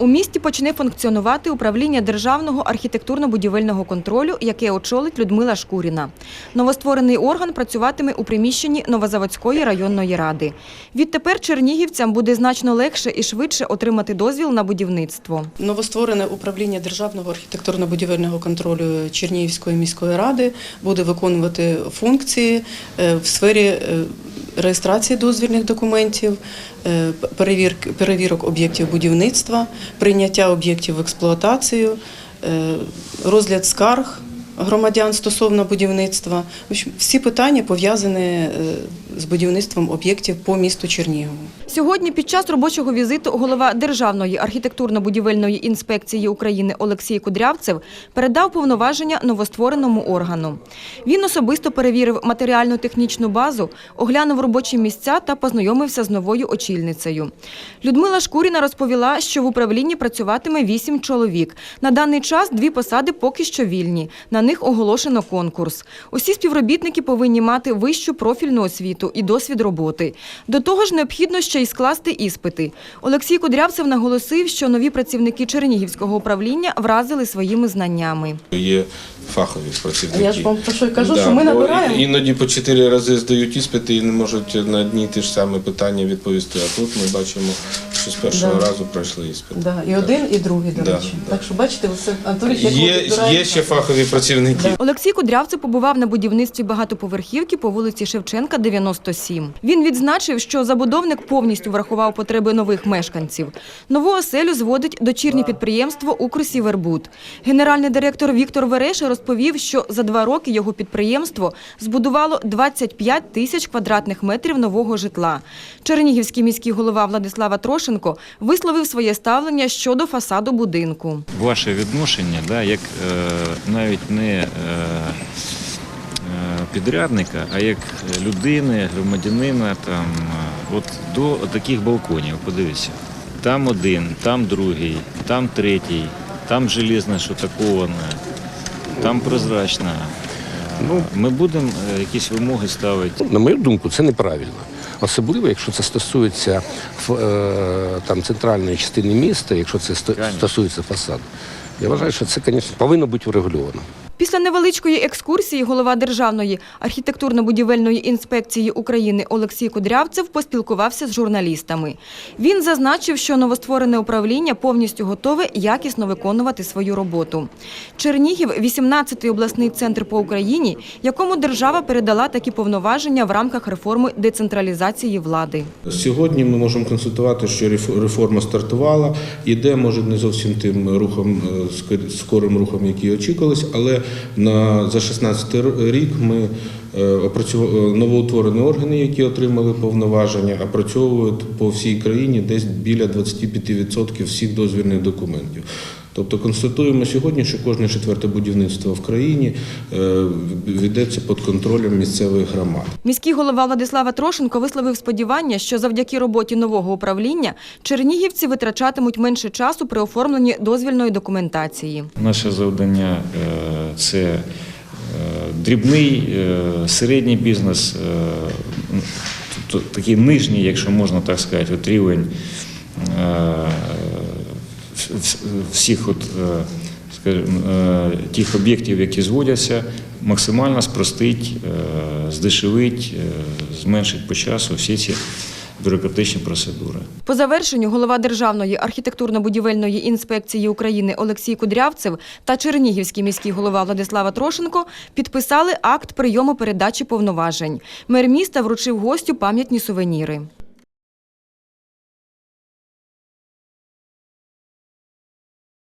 У місті почне функціонувати управління державного архітектурно-будівельного контролю, яке очолить Людмила Шкуріна. Новостворений орган працюватиме у приміщенні Новозаводської районної ради. Відтепер чернігівцям буде значно легше і швидше отримати дозвіл на будівництво. Новостворене управління державного архітектурно-будівельного контролю Чернігівської міської ради буде виконувати функції е, в сфері е, реєстрації дозвільних документів, е, перевірки- перевірок об'єктів будівництва, прийняття об'єктів в експлуатацію, е, розгляд скарг громадян стосовно будівництва. Всі питання пов'язані е, з будівництвом об'єктів по місту Чернігову. Сьогодні під час робочого візиту голова Державної архітектурно-будівельної інспекції України Олексій Кудрявцев передав повноваження новоствореному органу. Він особисто перевірив матеріально-технічну базу, оглянув робочі місця та познайомився з новою очільницею. Людмила Шкуріна розповіла, що в управлінні працюватиме вісім чоловік. На даний час дві посади поки що вільні. На них оголошено конкурс. Усі співробітники повинні мати вищу профільну освіту і досвід роботи. До того ж, необхідно ще й скласти іспити. Олексій Кудрявцев наголосив, що нові працівники Чернігівського управління вразили своїми знаннями. Є фахові працівники. Я ж вам про що й кажу, Да, що ми набираємо. Іноді по чотири рази здають іспити і не можуть на одні ті ж самі питання відповісти. А тут ми бачимо, що з першого Да. разу пройшли іспит. Да, і один, і другий, до Да, речі. да. Так що бачите, все Анатолій як Є, є ще фахові працівники. Олексій Кудрявцев побував на будівництві багатоповерхівки по вулиці Шевченка, 97. Він відзначив, що забудовник повністю врахував потреби нових мешканців. Нову оселю зводить дочірнє підприємство «Укрсівербуд». Генеральний директор Віктор Вереша розповів, що за два роки його підприємство збудувало 25 тисяч квадратних метрів нового житла. Чернігівський міський голова Владислава Трошенко висловив своє ставлення щодо фасаду будинку. ваше відношення, да, як е, навіть не е, е, підрядника, а як людини, громадянина там, е, от до таких балконів. Подивіться. Там один, там другий, там третій, там железно шатаковане, там прозрачна. Ну, ми будемо якісь вимоги ставити. На мою думку, це неправильно. Особливо, якщо це стосується там, центральної частини міста, якщо це стосується фасаду. Я вважаю, що це, звісно, повинно бути врегульовано. Після невеличкої екскурсії голова Державної архітектурно-будівельної інспекції України Олексій Кудрявцев поспілкувався з журналістами. Він зазначив, що новостворене управління повністю готове якісно виконувати свою роботу. Чернігів – 18-й обласний центр по Україні, якому держава передала такі повноваження в рамках реформи децентралізації влади. Сьогодні ми можемо констатувати, що реф- реформа стартувала, іде, може, не зовсім тим рухом, е, скорим рухом, який очікувалось, але на за 16 рік ми опрацювали е, новоутворені органи, які отримали повноваження, опрацьовують по всій країні десь біля 25% всіх дозвільних документів. Тобто констатуємо сьогодні, що кожне четверте будівництво в країні е, ведеться під контролем місцевих громад. Міський голова Владислава Трошенко висловив сподівання, що завдяки роботі нового управління чернігівці витрачатимуть менше часу при оформленні дозвільної документації. Наше завдання е, це е, дрібний, середній бізнес, такий нижній, якщо можна так сказати, от рівень всіх от, е, скажімо, е, тих об'єктів, які зводяться, максимально спростить, е, здешевить, зменшить по часу всі ці бюрократичні процедури. По завершенню голова Державної архітектурно-будівельної інспекції України Олексій Кудрявцев та Чернігівський міський голова Владислава Трошенко підписали акт прийому передачі повноважень. Мер міста вручив гостю пам'ятні сувеніри.